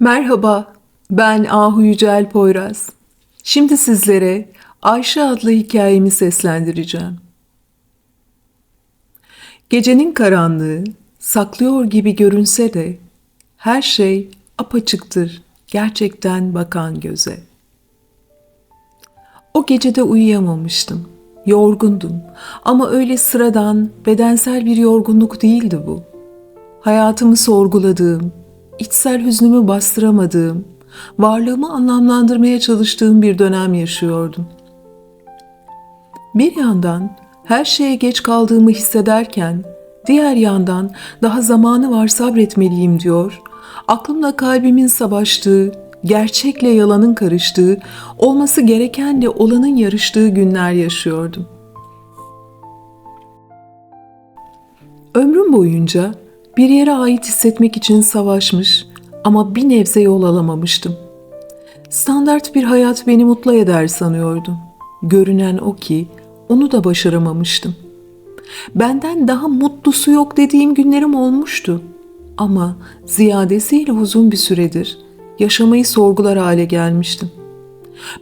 Merhaba, ben Ahu Yücel Poyraz. Şimdi sizlere Ayşe adlı hikayemi seslendireceğim. Gecenin karanlığı saklıyor gibi görünse de her şey apaçıktır gerçekten bakan göze. O gecede uyuyamamıştım. Yorgundum ama öyle sıradan bedensel bir yorgunluk değildi bu. Hayatımı sorguladığım, içsel hüznümü bastıramadığım, varlığımı anlamlandırmaya çalıştığım bir dönem yaşıyordum. Bir yandan her şeye geç kaldığımı hissederken, diğer yandan daha zamanı var sabretmeliyim diyor, aklımla kalbimin savaştığı, gerçekle yalanın karıştığı, olması gerekenle olanın yarıştığı günler yaşıyordum. Ömrüm boyunca bir yere ait hissetmek için savaşmış ama bir nebze yol alamamıştım. Standart bir hayat beni mutlu eder sanıyordum. Görünen o ki onu da başaramamıştım. Benden daha mutlusu yok dediğim günlerim olmuştu. Ama ziyadesiyle uzun bir süredir yaşamayı sorgular hale gelmiştim.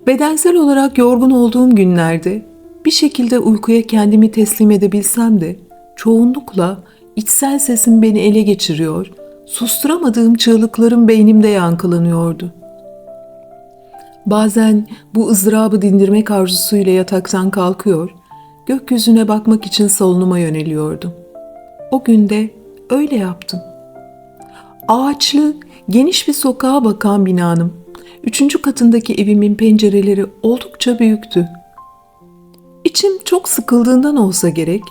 Bedensel olarak yorgun olduğum günlerde bir şekilde uykuya kendimi teslim edebilsem de çoğunlukla içsel sesim beni ele geçiriyor, susturamadığım çığlıklarım beynimde yankılanıyordu. Bazen bu ızdırabı dindirmek arzusuyla yataktan kalkıyor, gökyüzüne bakmak için salonuma yöneliyordum. O günde öyle yaptım. Ağaçlı, geniş bir sokağa bakan binanın üçüncü katındaki evimin pencereleri oldukça büyüktü. İçim çok sıkıldığından olsa gerek,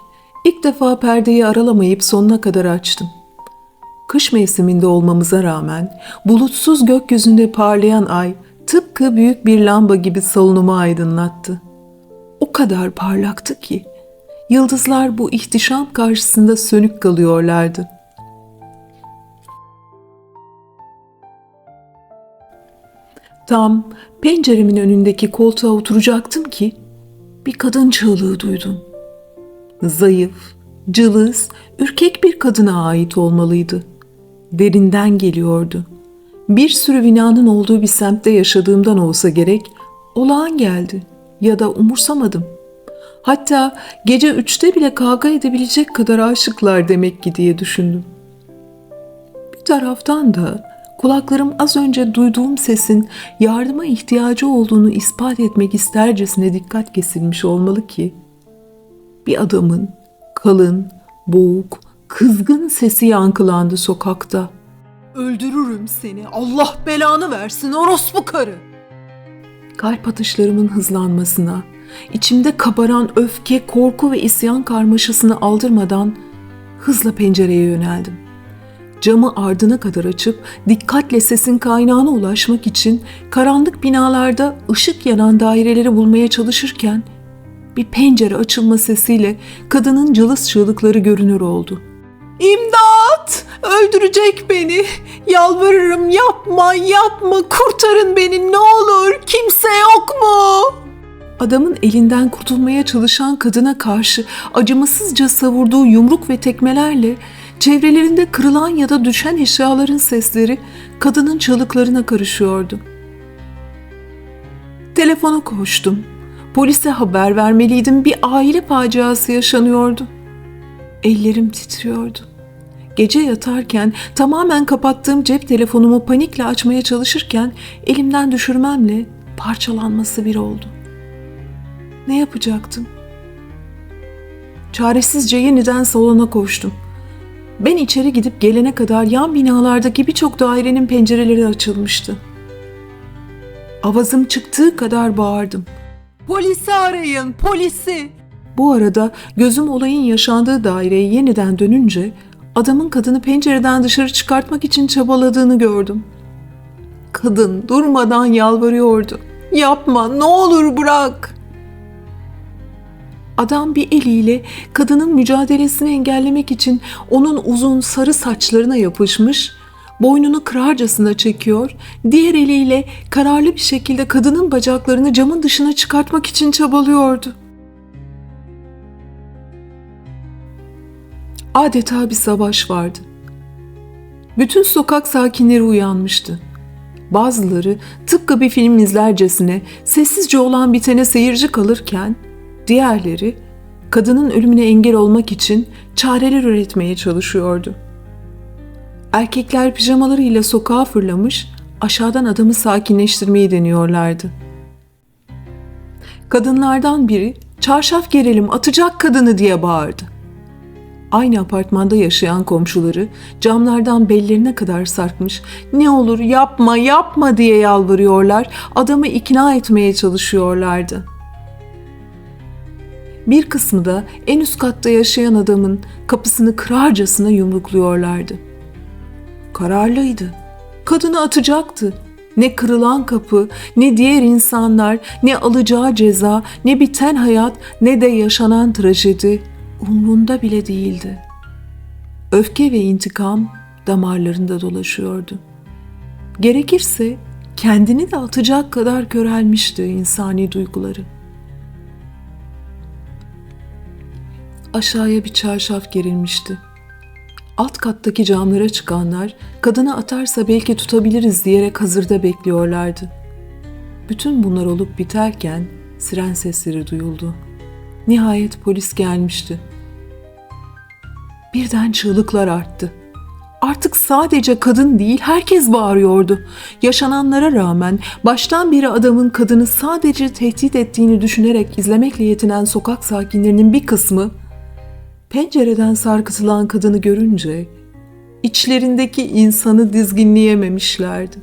ilk defa perdeyi aralamayıp sonuna kadar açtım. Kış mevsiminde olmamıza rağmen bulutsuz gökyüzünde parlayan ay tıpkı büyük bir lamba gibi salonumu aydınlattı. O kadar parlaktı ki yıldızlar bu ihtişam karşısında sönük kalıyorlardı. Tam penceremin önündeki koltuğa oturacaktım ki bir kadın çığlığı duydum. Zayıf, cılız, ürkek bir kadına ait olmalıydı. Derinden geliyordu. Bir sürü binanın olduğu bir semtte yaşadığımdan olsa gerek, olağan geldi ya da umursamadım. Hatta gece üçte bile kavga edebilecek kadar aşıklar demek ki diye düşündüm. Bir taraftan da kulaklarım az önce duyduğum sesin yardıma ihtiyacı olduğunu ispat etmek istercesine dikkat kesilmiş olmalı ki bir adamın kalın, boğuk, kızgın sesi yankılandı sokakta. Öldürürüm seni. Allah belanı versin orospu karı. Kalp atışlarımın hızlanmasına, içimde kabaran öfke, korku ve isyan karmaşasını aldırmadan hızla pencereye yöneldim. Camı ardına kadar açıp dikkatle sesin kaynağına ulaşmak için karanlık binalarda ışık yanan daireleri bulmaya çalışırken bir pencere açılma sesiyle kadının cılız çığlıkları görünür oldu. İmdat! Öldürecek beni. Yalvarırım yapma, yapma. Kurtarın beni ne olur. Kimse yok mu? Adamın elinden kurtulmaya çalışan kadına karşı acımasızca savurduğu yumruk ve tekmelerle çevrelerinde kırılan ya da düşen eşyaların sesleri kadının çığlıklarına karışıyordu. Telefona koştum. Polise haber vermeliydim. Bir aile faciası yaşanıyordu. Ellerim titriyordu. Gece yatarken tamamen kapattığım cep telefonumu panikle açmaya çalışırken elimden düşürmemle parçalanması bir oldu. Ne yapacaktım? Çaresizce yeniden salona koştum. Ben içeri gidip gelene kadar yan binalardaki birçok dairenin pencereleri açılmıştı. Avazım çıktığı kadar bağırdım. Polisi arayın, polisi! Bu arada gözüm olayın yaşandığı daireye yeniden dönünce adamın kadını pencereden dışarı çıkartmak için çabaladığını gördüm. Kadın durmadan yalvarıyordu. Yapma, ne olur bırak. Adam bir eliyle kadının mücadelesini engellemek için onun uzun sarı saçlarına yapışmış, boynunu kırarcasına çekiyor, diğer eliyle kararlı bir şekilde kadının bacaklarını camın dışına çıkartmak için çabalıyordu. Adeta bir savaş vardı. Bütün sokak sakinleri uyanmıştı. Bazıları tıpkı bir film izlercesine sessizce olan bitene seyirci kalırken diğerleri kadının ölümüne engel olmak için çareler üretmeye çalışıyordu. Erkekler pijamalarıyla sokağa fırlamış, aşağıdan adamı sakinleştirmeyi deniyorlardı. Kadınlardan biri çarşaf gerelim atacak kadını diye bağırdı. Aynı apartmanda yaşayan komşuları camlardan bellerine kadar sarkmış ne olur yapma yapma diye yalvarıyorlar adamı ikna etmeye çalışıyorlardı. Bir kısmı da en üst katta yaşayan adamın kapısını kırarcasına yumrukluyorlardı. Kararlıydı. Kadını atacaktı. Ne kırılan kapı, ne diğer insanlar, ne alacağı ceza, ne biten hayat, ne de yaşanan trajedi umrunda bile değildi. Öfke ve intikam damarlarında dolaşıyordu. Gerekirse kendini de atacak kadar körelmişti insani duyguları. Aşağıya bir çarşaf gerilmişti. Alt kattaki camlara çıkanlar kadını atarsa belki tutabiliriz diyerek hazırda bekliyorlardı. Bütün bunlar olup biterken siren sesleri duyuldu. Nihayet polis gelmişti. Birden çığlıklar arttı. Artık sadece kadın değil herkes bağırıyordu. Yaşananlara rağmen baştan beri adamın kadını sadece tehdit ettiğini düşünerek izlemekle yetinen sokak sakinlerinin bir kısmı pencereden sarkıtılan kadını görünce içlerindeki insanı dizginleyememişlerdi.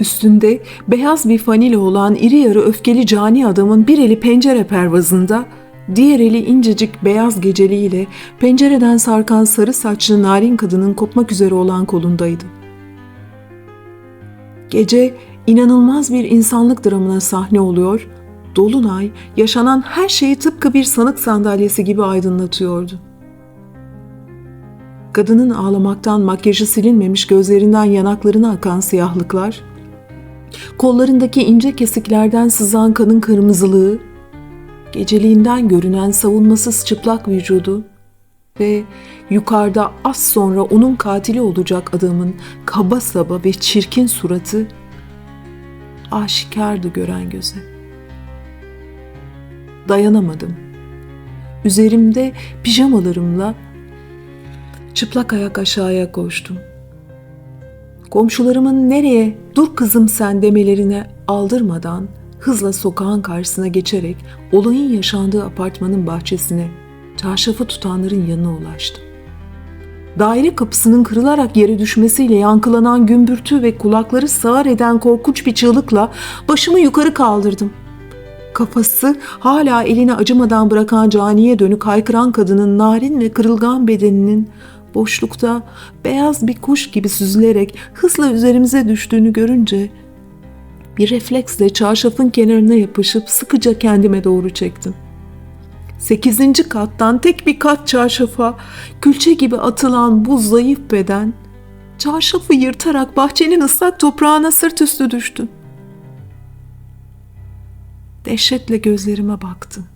Üstünde beyaz bir fanile olan iri yarı öfkeli cani adamın bir eli pencere pervazında, diğer eli incecik beyaz geceliğiyle pencereden sarkan sarı saçlı narin kadının kopmak üzere olan kolundaydı. Gece inanılmaz bir insanlık dramına sahne oluyor, Dolunay yaşanan her şeyi tıpkı bir sanık sandalyesi gibi aydınlatıyordu. Kadının ağlamaktan makyajı silinmemiş gözlerinden yanaklarına akan siyahlıklar, kollarındaki ince kesiklerden sızan kanın kırmızılığı, geceliğinden görünen savunmasız çıplak vücudu ve yukarıda az sonra onun katili olacak adamın kaba saba ve çirkin suratı aşikardı gören göze. Dayanamadım. Üzerimde pijamalarımla çıplak ayak aşağıya koştum. Komşularımın nereye dur kızım sen demelerine aldırmadan hızla sokağın karşısına geçerek olayın yaşandığı apartmanın bahçesine çarşafı tutanların yanına ulaştım. Daire kapısının kırılarak yere düşmesiyle yankılanan gümbürtü ve kulakları sağır eden korkunç bir çığlıkla başımı yukarı kaldırdım. Kafası hala elini acımadan bırakan caniye dönük haykıran kadının narin ve kırılgan bedeninin boşlukta beyaz bir kuş gibi süzülerek hızla üzerimize düştüğünü görünce bir refleksle çarşafın kenarına yapışıp sıkıca kendime doğru çektim. Sekizinci kattan tek bir kat çarşafa külçe gibi atılan bu zayıf beden çarşafı yırtarak bahçenin ıslak toprağına sırt üstü düştü. Dehşetle gözlerime baktı.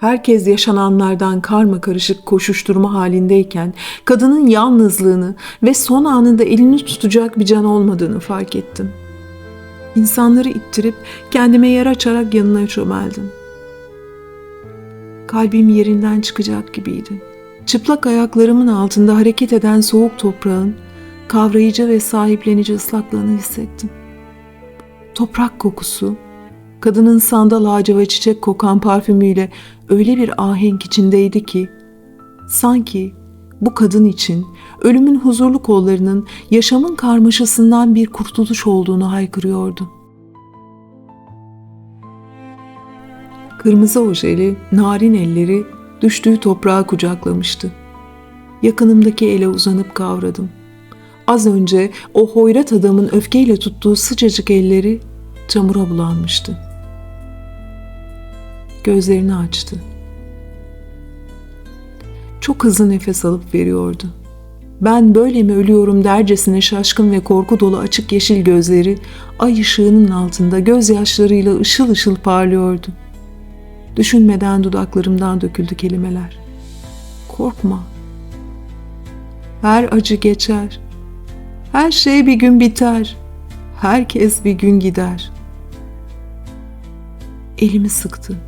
Herkes yaşananlardan karma karışık koşuşturma halindeyken kadının yalnızlığını ve son anında elini tutacak bir can olmadığını fark ettim. İnsanları ittirip kendime yer açarak yanına çömeldim. Kalbim yerinden çıkacak gibiydi. Çıplak ayaklarımın altında hareket eden soğuk toprağın kavrayıcı ve sahiplenici ıslaklığını hissettim. Toprak kokusu, kadının sandal ağacı ve çiçek kokan parfümüyle öyle bir ahenk içindeydi ki sanki bu kadın için ölümün huzurlu kollarının yaşamın karmaşasından bir kurtuluş olduğunu haykırıyordu. Kırmızı ojeli, narin elleri düştüğü toprağı kucaklamıştı. Yakınımdaki ele uzanıp kavradım. Az önce o hoyrat adamın öfkeyle tuttuğu sıcacık elleri çamura bulanmıştı. Gözlerini açtı. Çok hızlı nefes alıp veriyordu. Ben böyle mi ölüyorum dercesine şaşkın ve korku dolu açık yeşil gözleri ay ışığının altında gözyaşlarıyla ışıl ışıl parlıyordu. Düşünmeden dudaklarımdan döküldü kelimeler. Korkma. Her acı geçer. Her şey bir gün biter. Herkes bir gün gider. Elimi sıktı.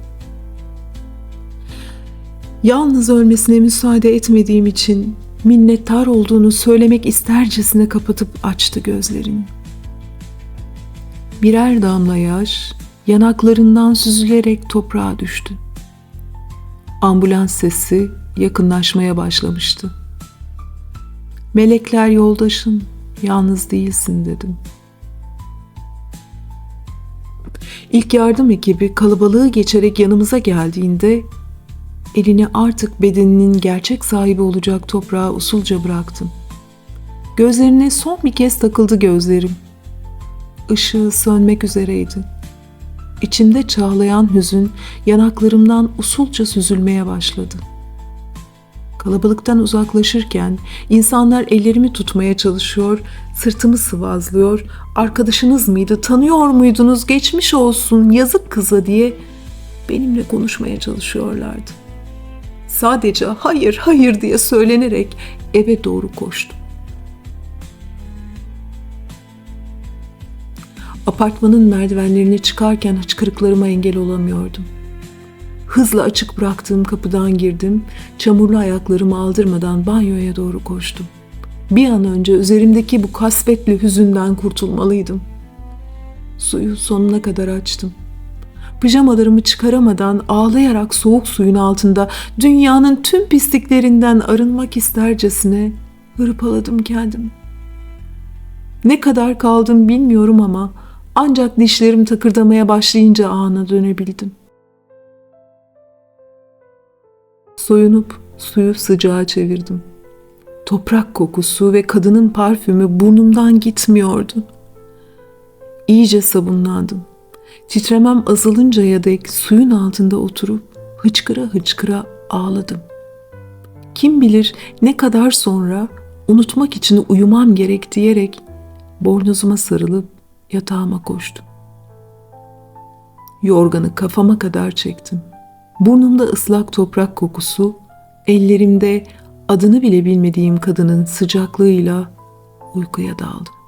Yalnız ölmesine müsaade etmediğim için minnettar olduğunu söylemek istercesine kapatıp açtı gözlerini. Birer damla yaş yanaklarından süzülerek toprağa düştü. Ambulans sesi yakınlaşmaya başlamıştı. Melekler yoldaşım, yalnız değilsin dedim. İlk yardım ekibi kalabalığı geçerek yanımıza geldiğinde elini artık bedeninin gerçek sahibi olacak toprağa usulca bıraktım. Gözlerine son bir kez takıldı gözlerim. Işığı sönmek üzereydi. İçimde çağlayan hüzün yanaklarımdan usulca süzülmeye başladı. Kalabalıktan uzaklaşırken insanlar ellerimi tutmaya çalışıyor, sırtımı sıvazlıyor, arkadaşınız mıydı, tanıyor muydunuz, geçmiş olsun, yazık kıza diye benimle konuşmaya çalışıyorlardı. Sadece hayır hayır diye söylenerek eve doğru koştum. Apartmanın merdivenlerine çıkarken hıçkırıklarıma engel olamıyordum. Hızla açık bıraktığım kapıdan girdim, çamurlu ayaklarımı aldırmadan banyoya doğru koştum. Bir an önce üzerimdeki bu kasvetli hüzünden kurtulmalıydım. Suyu sonuna kadar açtım. Pijamalarımı çıkaramadan ağlayarak soğuk suyun altında dünyanın tüm pisliklerinden arınmak istercesine hırpaladım kendimi. Ne kadar kaldım bilmiyorum ama ancak dişlerim takırdamaya başlayınca ana dönebildim. Soyunup suyu sıcağa çevirdim. Toprak kokusu ve kadının parfümü burnumdan gitmiyordu. İyice sabunlandım. Titremem azalıncaya dek suyun altında oturup hıçkıra hıçkıra ağladım. Kim bilir ne kadar sonra unutmak için uyumam gerek diyerek bornozuma sarılıp yatağıma koştum. Yorganı kafama kadar çektim. Burnumda ıslak toprak kokusu, ellerimde adını bile bilmediğim kadının sıcaklığıyla uykuya daldım.